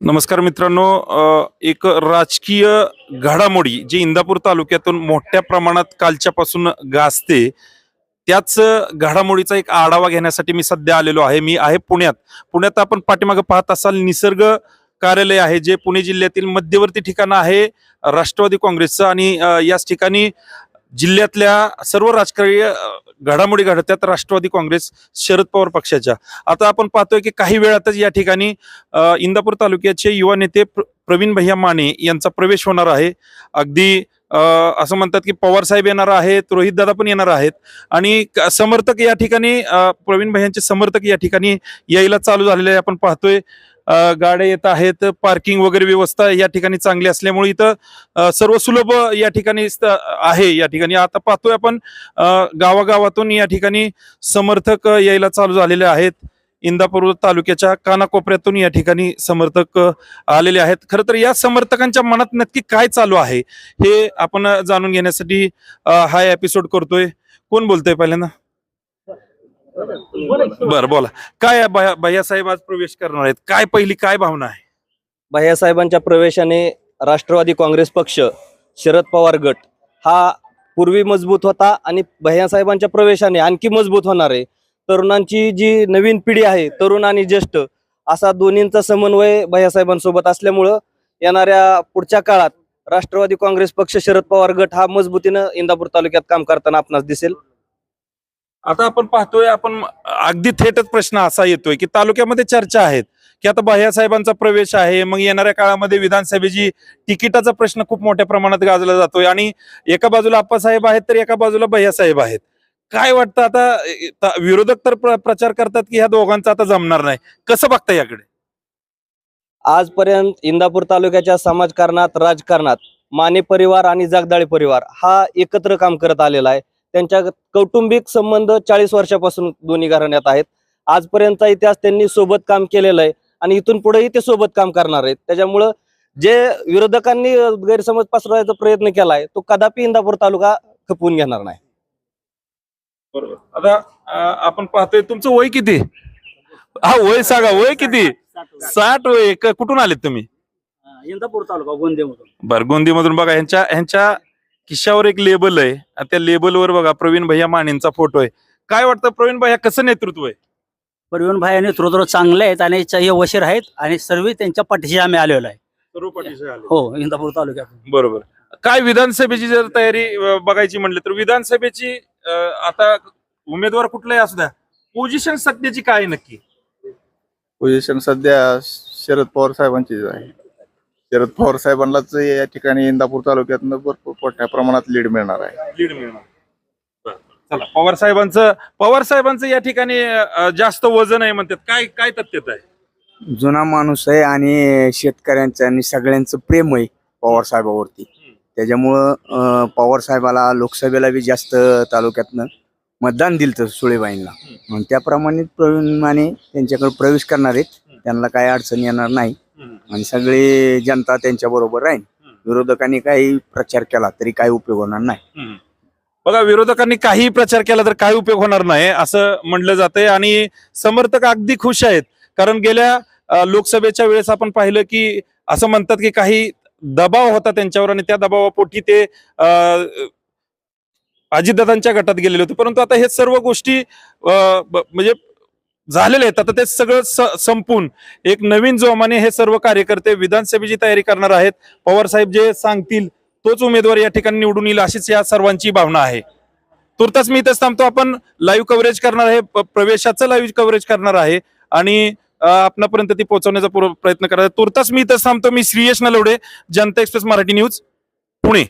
नमस्कार मित्रांनो एक राजकीय घडामोडी जी इंदापूर तालुक्यातून मोठ्या प्रमाणात कालच्यापासून गाजते त्याच घडामोडीचा एक आढावा घेण्यासाठी मी सध्या आलेलो आहे. मी आहे पुण्यात. पुण्यात आपण पाठीमागे पाहत असाल निसर्ग कार्यालय आहे जे पुणे जिल्ह्यातील मध्यवर्ती ठिकाण आहे राष्ट्रवादी काँग्रेसचं आणि याच ठिकाणी जिल्ह्यातल्या सर्व राजकीय घडामोडी घडतात राष्ट्रवादी काँग्रेस शरद पवार पक्षाच्या. आता आपण पाहतोय की काही वेळातच या ठिकाणी इंदापूर तालुक्याचे युवा नेते प्र- प्रवीण भैया माने यांचा प्रवेश होणार आहे. अगदी असं म्हणतात की पवार साहेब येणार आहेत रोहित दादा पण येणार आहेत. आणि समर्थक या ठिकाणी प्रवीण भैयांचे समर्थक या ठिकाणी यायला चालू झालेले आहे. आपण पाहतोय गाड्या येत आहेत. पार्किंग वगैरे व्यवस्था या ठिकाणी चांगली असल्यामुळे इथं सर्व सुलभ या ठिकाणी आहे या ठिकाणी. आता पाहतोय आपण गावागावातून या ठिकाणी समर्थक यायला चालू झालेले आहेत. इंदापूर तालुक्याच्या कानाकोपऱ्यातून या ठिकाणी समर्थक आलेले आहेत. खरं तर या समर्थकांच्या मनात नक्की काय चालू आहे हे आपण जाणून घेण्यासाठी हा एपिसोड करतोय. कोण बोलतोय पहिल्यांदा? बर बोला. काय भैया साहेब आज प्रवेश करणार आहेत? काय पहिली काय भावना आहे? भैयासाहेबांच्या प्रवेशाने राष्ट्रवादी काँग्रेस पक्ष शरद पवार गट हा पूर्वी मजबूत होता आणि भैयासाहेबांच्या प्रवेशाने आणखी मजबूत होणार आहे. तरुणांची जी नवीन पिढी आहे तरुण आणि ज्येष्ठ असा दोन्हींचा समन्वय भैयासाहेबांसोबत असल्यामुळं येणाऱ्या पुढच्या काळात राष्ट्रवादी काँग्रेस पक्ष शरद पवार गट हा मजबूतीनं इंदापूर तालुक्यात काम करताना आपणास दिसेल. आता आपण पाहतोय आपण अगदी थेटच प्रश्न असा येतोय की तालुक्यामध्ये चर्चा आहेत. की आता भैया साहेबांचा प्रवेश आहे मग येणाऱ्या काळामध्ये विधानसभेची तिकिटाचा प्रश्न खूप मोठ्या प्रमाणात गाजला जातोय आणि एका बाजूला आप्पासाहेब आहेत तर एका बाजूला भैया साहेब आहेत. काय वाटतं आता विरोधक तर प्र- प्रचार करतात की ह्या दोघांचा आता जमणार नाही? कसं बघता याकडे? आजपर्यंत इंदापूर तालुक्याच्या समाजकारणात राजकारणात माने परिवार आणि जगदाळे परिवार हा एकत्र काम करत आलेला आहे. त्यांच्या कौटुंबिक संबंध चाळीस वर्षापासून दोन्ही घराण्यात आहेत. आजपर्यंतचा इतिहास त्यांनी सोबत काम केलेलं आहे आणि इथून पुढेही ते सोबत काम करणार आहेत. त्याच्यामुळं जे विरोधकांनी गैरसमज पसरवायचा प्रयत्न केलाय तो कदापि इंदापूर तालुका खपवून घेणार नाही. बरोबर. आता आपण पाहतोय तुमचं वय किती? हा वय सांगा वय किती? साठ वय कुठून आलेत तुम्ही? इंदापूर तालुका गोंदेमधून बर गोंदीमधून बघा ह्यांच्या ह्यांच्या खिशावर एक लेबल आहे. आणि त्या लेबलवर बघा प्रवीण भैया मानेंचा फोटो आहे. काय वाटतं प्रवीण भैया कसं नेतृत्व आहे? परिवहन भाई नेतृत्व चांगले आहेत आणि वशीर आहेत आणि सर्व त्यांच्या पाठीशी आम्ही आलेलो आहे. हो इंदापूर तालुक्यात. बरोबर. काय विधानसभेची जर तयारी अ, बघायची म्हणली तर विधानसभेची अ, आता उमेदवार कुठलाही असू द्या पोझिशन सध्याची काय आहे नक्की? पोझिशन सध्या शरद पवार साहेबांचीच आहे. शरद पवार साहेबांनाच या ठिकाणी इंदापूर तालुक्यातनं भरपूर मोठ्या प्रमाणात लीड मिळणार आहे. लीड मिळणार. बरं. चला पवार साहेबांचं पवार साहेबांचं या ठिकाणी अ, जास्त वजन आहे म्हणतात. काय काय तथ्यत आहे? जुना माणूस आहे आणि शेतकऱ्यांचं आणि सगळ्यांचं प्रेम आहे पवार साहेबावरती. त्याच्यामुळं अं, पवार साहेबाला लोकसभेला बी जास्त तालुक्यातनं मतदान दिलं सुळेबाईंना. त्याप्रमाणे प्रवीण माने त्यांच्याकडे प्रवेश करणार आहेत. त्यांना काही अडचण येणार नाही. आणि सगळी जनता त्यांच्या बरोबर राहील. विरोधकांनी काही प्रचार केला तरी काही उपयोग होणार नाही. बघा विरोधकांनी काही प्रचार केला तर काही उपयोग होणार नाही असं म्हणलं जातंय. आणि समर्थक अगदी खुश आहेत कारण गेल्या लोकसभेच्या वेळेस आपण पाहिलं की असं म्हणतात की काही दबाव होता त्यांच्यावर आणि त्या दबावापोटी ते अजितदादांच्या गटात गेलेले होते. परंतु आता हे सर्व गोष्टी म्हणजे झालेले आहेत आता ते सगळं संपून एक नवीन जोमाने हे सर्व कार्यकर्ते विधानसभेची तयारी करणार आहेत. पवार साहेब जे सांगतील तोच उमेदवार या ठिकाणी निवडून येईल अशीच या सर्वांची भावना आहे. तुर्तास मी इथंच थांबतो. आपण लाईव्ह कव्हरेज करणार आहे. प्रवेशाचं लाईव्ह कव्हरेज करणार आहे. आणि आपणापर्यंत ती पोहोचवण्याचा प्रयत्न करणार आहे. तुर्तास मी इथंच थांबतो. मी श्रीयश नलवडे जनता एक्सप्रेस मराठी न्यूज पुणे.